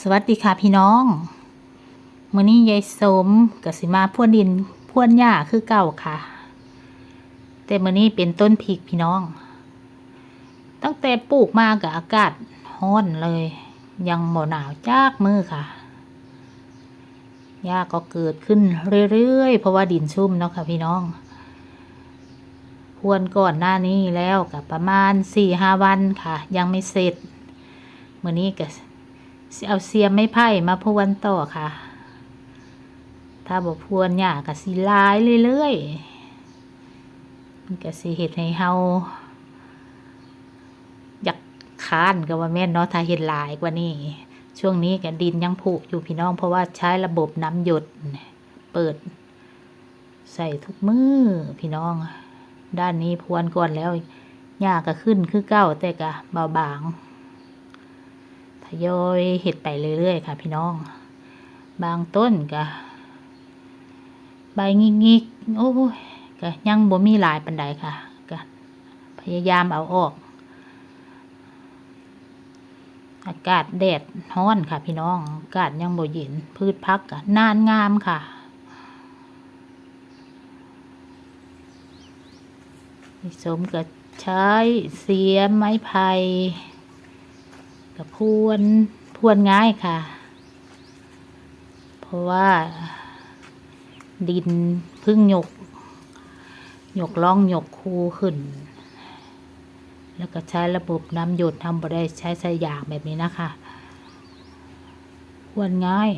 สวัสดีค่ะพี่น้องมื้อนี้ยายสมกสิมาพ่วนดินพ่วนหญ้าคือเก่าค่ะ แต่มื้อนี้เป็นต้นพริกพี่น้อง ตั้งแต่ปลูกมากับอากาศร้อนเลย ยังบ่หนาวจากมือค่ะหญ้าก็เกิดขึ้นเรื่อยๆ เพราะว่าดินชุ่มเนาะค่ะพี่น้องพรวนก่อนหน้านี้แล้วกับประมาณสี่ห้าวันค่ะ ยังไม่เสร็จมื้อนี้ก็สิ เอาเสียมไม้ไผ่มาพรวนต่อค่ะ ถ้าบอกพรวนหญ้าก็สิลายเรื่อยๆมันก็สิเฮ็ดให้เฮาอยากค้านก็ว่าแม่นเนาะถ้าเฮ็ดหลายกว่านี้ช่วงนี้ก็ดินยังผุอยู่พี่น้องเพราะว่าใช้ระบบน้ำหยดเปิด ใส่ทุกมือพี่น้อง ด้านนี้พรวนก่อนแล้วหญ้าก็ขึ้นคือเก้าแต่ก็เบาบาง ยอยเห็ดไปเรื่อยๆ ค่ะ พี่น้อง บางต้นก็ใบงิกๆโอ้ยก็ยังบ่มีหลายปันใดค่ะก็พยายามเอาออก อากาศแดดร้อนค่ะ พี่น้อง อากาศยังบ่เย็นพืชพักก็นานงามค่ะสมก็ใช้เสียมไม้ไผ่ กับพรวนพรวนง่ายค่ะ เพราะว่าดินพึ่งหยกหยกล่องหยกคูขึ้น แล้วก็ใช้ระบบน้ำหยดทำบ่ได้ใช้สายยางแบบนี้นะคะพรวนง่าย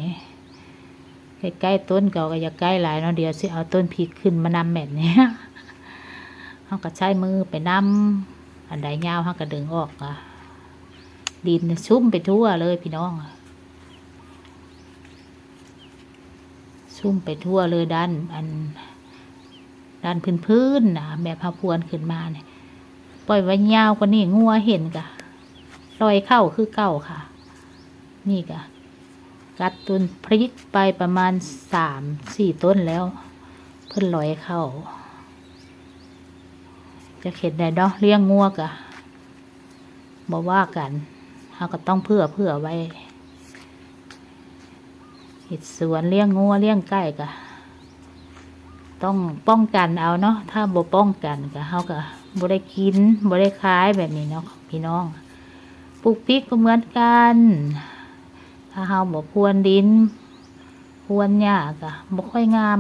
ใกล้ๆต้นเก่าก็อย่าใกล้หลายเนาะเดี๋ยวสิเอาต้นพริกขึ้นมานำแบบนี้เขาก็ใช้มือไปนำอันใดยาวเขาก็ดึงออกอะ ดินชุ่มไปทั่วเลยพี่น้องชุ่มไปทั่วเลยด้านอันด้านพื้นๆนะแบบพาพวนขึ้นมาเนี่ยปล่อยไว้ยาวกว่านี้งัวเห็นกะลอยเข้าคือเก่าค่ะ นี่กะกัดต้นพริกไปประมาณสามสี่ต้นแล้ว เพิ่นลอยเข้า จะเข็ดได้เนาะเลี้ยงงัวกะบอกว่ากัน เราก็ต้องเพื่อเพื่อไว้เห็ดสวนเลี้ยงงัวเลี้ยงไก่ก็ต้องป้องกันเอาเนาะถ้าบ่ป้องกันก็เฮาก็บ่ได้กินบ่ได้ขายแบบนี้เนาะพี่น้องปลูกพริกก็เหมือนกัน ถ้าเฮาบ่พวนดินพวนหญ้าก็บ่ค่อยงาม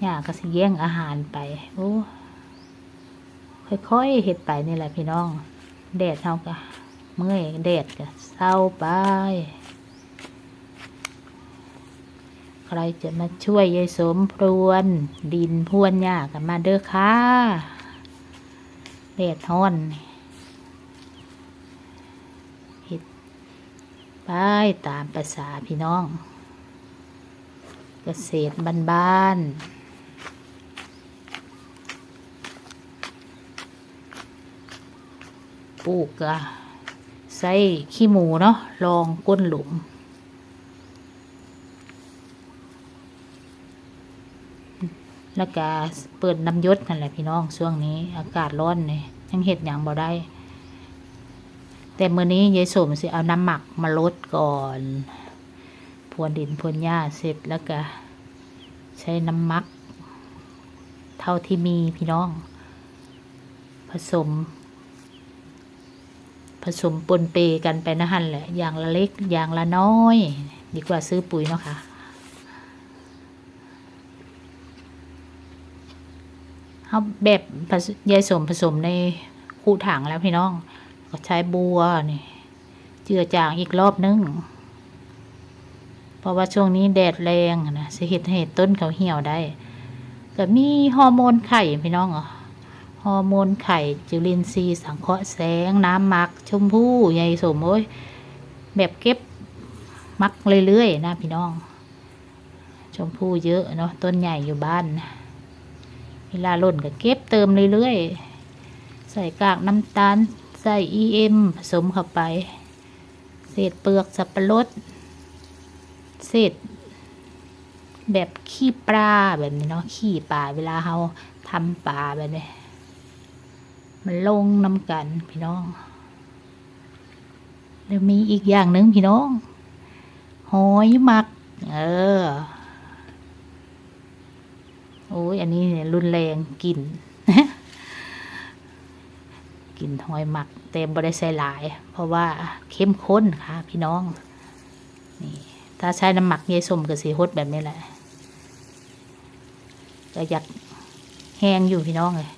หญ้าก็สิแย่งอาหารไปโอ้ค่อยๆเฮ็ดไปนี่แหละพี่น้องแดดเฮาก็ เมื่อยแดดก็เศร้าไป ใครจะมาช่วยยายสมพรวน ดินพรวนหญ้ากันมาเด้อค่ะแดดฮ้อนเฮ็ดไปตามภาษาพี่น้อง เกษตรบ้านๆปลูกอะ ใส่ขี้หมูเนาะลองก้นหลุม แล้วก็เปิดน้ำยศนั่นแหละพี่น้องช่วงนี้อากาศร้อนเนี่ยยังเห็ดอย่างบ่ได้ แต่เมื้อนี้ยายสมสิเอาน้ำหมักมาลดก่อนพวนดินพวนหญ้าเสร็จแล้วก็ใช้น้ำหมัก เท่าที่มีพี่น้อง ผสม ผสมปนเปกันไปนะฮันแหละอย่างละเล็กอย่างละน้อย ดีกว่าซื้อปุ๋ยเนาะค่ะเอาแบบยายสมผสมในคูถังแล้วพี่น้อง ก็ใช้บัวนี่เจือจางอีกรอบนึง เพราะว่าช่วงนี้แดดแรงนะสิเห็ดให้ต้นเขาเหี่ยวได้ ก็มีฮอร์โมนไข่พี่น้องเหรอ ฮอร์โมนไข่จุลินทรีย์สังเคราะห์แสง น้ำมัก ชมพู่ใหญ่สมโอ้ยแบบเก็บมักเรื่อยๆนะพี่น้อง ชมพู่เยอะเนาะต้นใหญ่อยู่บ้าน เวลาหล่นก็เก็บเติมเรื่อยๆ ใส่กากน้ำตาล ใส่เอ็มผสมเข้าไป เศษเปลือกสับปะรด เศษแบบขี้ปลาแบบนี้เนาะขี้ปลาเวลาเราทำปลาแบบนี้ มันลงน้ำกันพี่น้องแล้วมีอีกอย่างหนึ่งพี่น้อง หอยหมัก เออ โอ้ยอันนี้เนี่ยรุนแรงกลิ่นกลิ่นหอยหมักแต่บริใส่หลาย เพราะว่าเข้มข้นค่ะ พี่น้องนี่ถ้าใช้น้ำหมักเยสมกับสีฮดแบบนี้แหละก็อยากแห้งอยู่พี่น้องเลย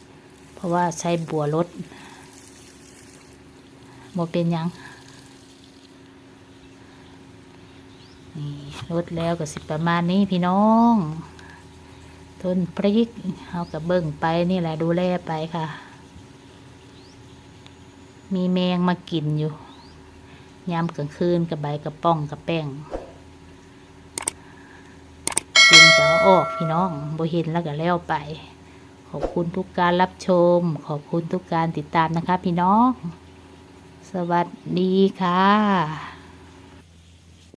ราะว่าใช้บัวรดโมเป็นยังนี่รดแล้วก็สิประมาณนี้พี่น้องต้นพริกเอากับเบิ่งไปนี่แหละดูแลไปค่ะ มีแมงมากินอยู่ยามกลางคืนกับใบกระป้องกับแป้งกินจะอออกพี่น้องบ่เห็นแล้วก็แล้วไป ขอบคุณทุกการรับชม ขอบคุณทุกการติดตามนะคะพี่น้อง สวัสดีค่ะ